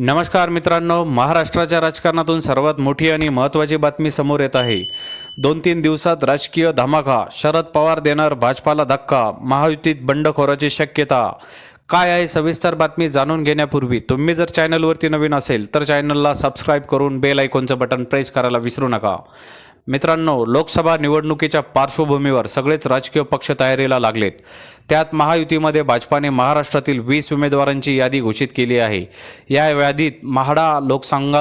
नमस्कार मित्रांनो महाराष्ट्राच्या राजकारणातून सर्वात मोठी आणि महत्त्वाची बातमी समोर येत आहे. दोन तीन दिवसात राजकीय धमाका शरद पवार देणार भाजपाला धक्का महायुतीत बंडखोराची शक्यता. काय आहे सविस्तर बातमी जाणून घेण्यापूर्वी तुम्ही जर चॅनलवरती नवीन असेल तर चॅनलला सबस्क्राईब करून बेल आयकॉनचं बटन प्रेस करायला विसरू नका. मित्रांनो लोकसभा निवडणुकीच्या पार्श्वभूमीवर सगळेच राजकीय पक्ष तयारीला लागलेत. त्यात महायुतीमध्ये भाजपाने महाराष्ट्रातील वीस उमेदवारांची यादी घोषित केली आहे. या यादीत म्हाडा लोकसंघ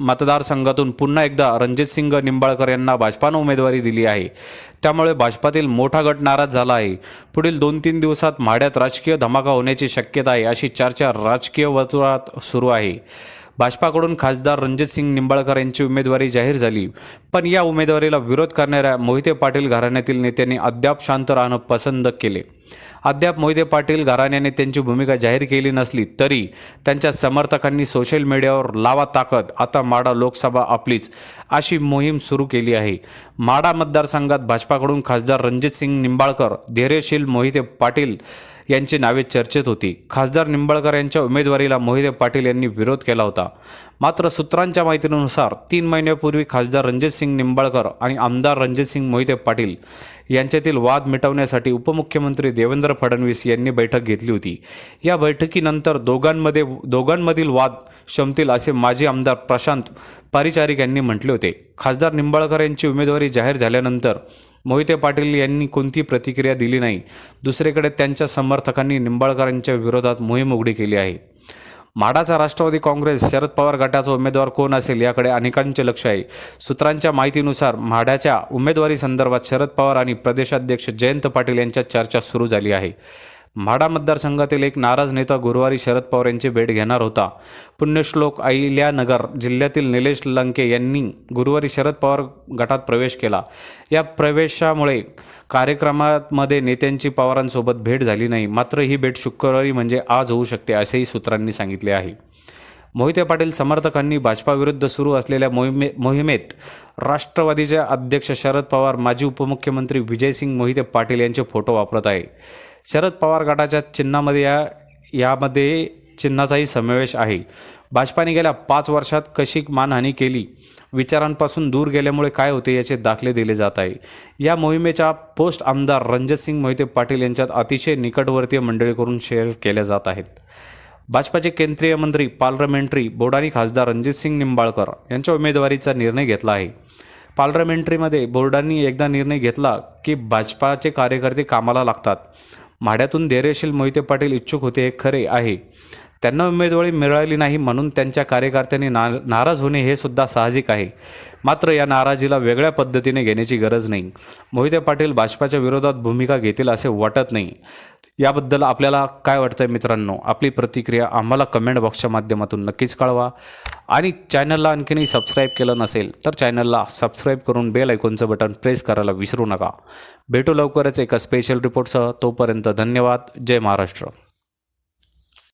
मतदारसंघातून पुन्हा एकदा रणजितसिंग निंबाळकर यांना भाजपानं उमेदवारी दिली आहे. त्यामुळे भाजपातील मोठा गट नाराज झाला आहे. पुढील दोन तीन दिवसात म्हाड्यात राजकीय धमाका होण्याची शक्यता आहे अशी चर्चा राजकीय वर्तुळात सुरू आहे. भाजपाकडून खासदार रणजितसिंग निंबाळकर यांची उमेदवारी जाहीर झाली. पण या उमेदवारीला विरोध करणाऱ्या मोहिते पाटील घराण्यातील नेत्यांनी अद्याप शांत राहणं पसंत केले. अद्याप मोहिते पाटील घराण्याने त्यांची भूमिका जाहीर केली नसली तरी त्यांच्या समर्थकांनी सोशल मीडियावर लावा ताकद आता माडा लोकसभा आपलीच अशी मोहीम सुरू केली आहे. माडा मतदारसंघात भाजपाकडून खासदार रणजितसिंग निंबाळकर धैर्यशील मोहिते पाटील यांची नावे चर्चेत होती. खासदार निंबाळकर यांच्या उमेदवारीला मोहिते पाटील यांनी विरोध केला होता. मात्र सूत्रांच्या माहितीनुसार तीन महिन्यापूर्वी खासदार रणजितसिंग निंबाळकर आणि आमदार रणजितसिंग मोहिते पाटील यांच्यातील वाद मिटवण्यासाठी उपमुख्यमंत्री देवेंद्र फडणवीस यांनी बैठक घेतली होती. या बैठकीनंतर दोघांमध्ये दोघांमधील वाद शमतील असे माजी आमदार प्रशांत पारिचारिक यांनी म्हटले होते. खासदार निंबाळकर यांची उमेदवारी जाहीर झाल्यानंतर मोहिते पाटील यांनी कोणती प्रतिक्रिया दिली नाही. दुसरीकडे त्यांच्या समर्थकांनी निंबाळकरांच्या विरोधात मोहीम उघडी केली आहे. माडाचा राष्ट्रवादी काँग्रेस शरद पवार गटाचा उमेदवार कोण असेल याकडे अनेकांचे लक्ष आहे. सूत्रांच्या माहितीनुसार म्हाडाच्या उमेदवारी संदर्भात शरद पवार आणि प्रदेशाध्यक्ष जयंत पाटील यांच्यात चर्चा सुरू झाली आहे. म्हाडा मतदारसंघातील एक नाराज नेता गुरुवारी शरद पवार यांची भेट घेणार होता. पुण्यश्लोक अहिल्यानगर जिल्ह्यातील निलेश लंके यांनी गुरुवारी शरद पवार गटात प्रवेश केला. या प्रवेशामुळे कार्यक्रमामध्ये नेत्यांची पवारांसोबत भेट झाली नाही. मात्र ही भेट शुक्रवारी म्हणजे आज होऊ शकते असेही सूत्रांनी सांगितले आहे. मोहिते पाटील समर्थकांनी भाजपाविरुद्ध सुरू असलेल्या मोहिमे मोहिमेत राष्ट्रवादीचे अध्यक्ष शरद पवार माजी उपमुख्यमंत्री विजयसिंग मोहिते पाटील यांचे फोटो वापरत आहे. शरद पवार गटाच्या चिन्हामध्ये या यामध्ये चिन्हाचाही समावेश आहे. भाजपाने गेल्या पाच वर्षात कशी मानहानी केली? विचारांपासून दूर गेल्यामुळे काय होते याचे दाखले दिले जात आहे. या मोहिमेच्या पोस्ट आमदार रणजितसिंग मोहिते पाटील यांच्यात अतिशय निकटवर्तीय मंडळीकडून शेअर केल्या जात आहेत. भाजपाचे केंद्रीय मंत्री पार्लमेंटरी बोर्डानी खासदार रणजितसिंग निंबाळकर यांच्या उमेदवारीचा निर्णय घेतला आहे. पार्लमेंटरीमध्ये बोर्डांनी एकदा निर्णय घेतला की भाजपाचे कार्यकर्ते कामाला लागतात. म्हाड्यातून धैर्यशील मोहिते पाटील इच्छुक होते हे खरे आहे. त्यांना उमेदवारी मिळाली नाही म्हणून त्यांच्या कार्यकर्त्यांनी ना नाराज होणे हे सुद्धा साहजिक आहे. मात्र या नाराजीला वेगळ्या पद्धतीने घेण्याची गरज नाही. मोहिते पाटील भाजपाच्या विरोधात भूमिका घेतील असे वाटत नाही. याबद्दल आपल्याला काय वाटतं आहे मित्रांनो? आपली प्रतिक्रिया आम्हाला कमेंट बॉक्सच्या माध्यमातून नक्कीच कळवा. आणि चॅनलला आणखीनही सबस्क्राईब केलं नसेल तर चॅनलला सबस्क्राईब करून बेल ऐकूनचं बटन प्रेस करायला विसरू नका. भेटू लवकरच एका स्पेशल रिपोर्टसह तोपर्यंत धन्यवाद. जय महाराष्ट्र.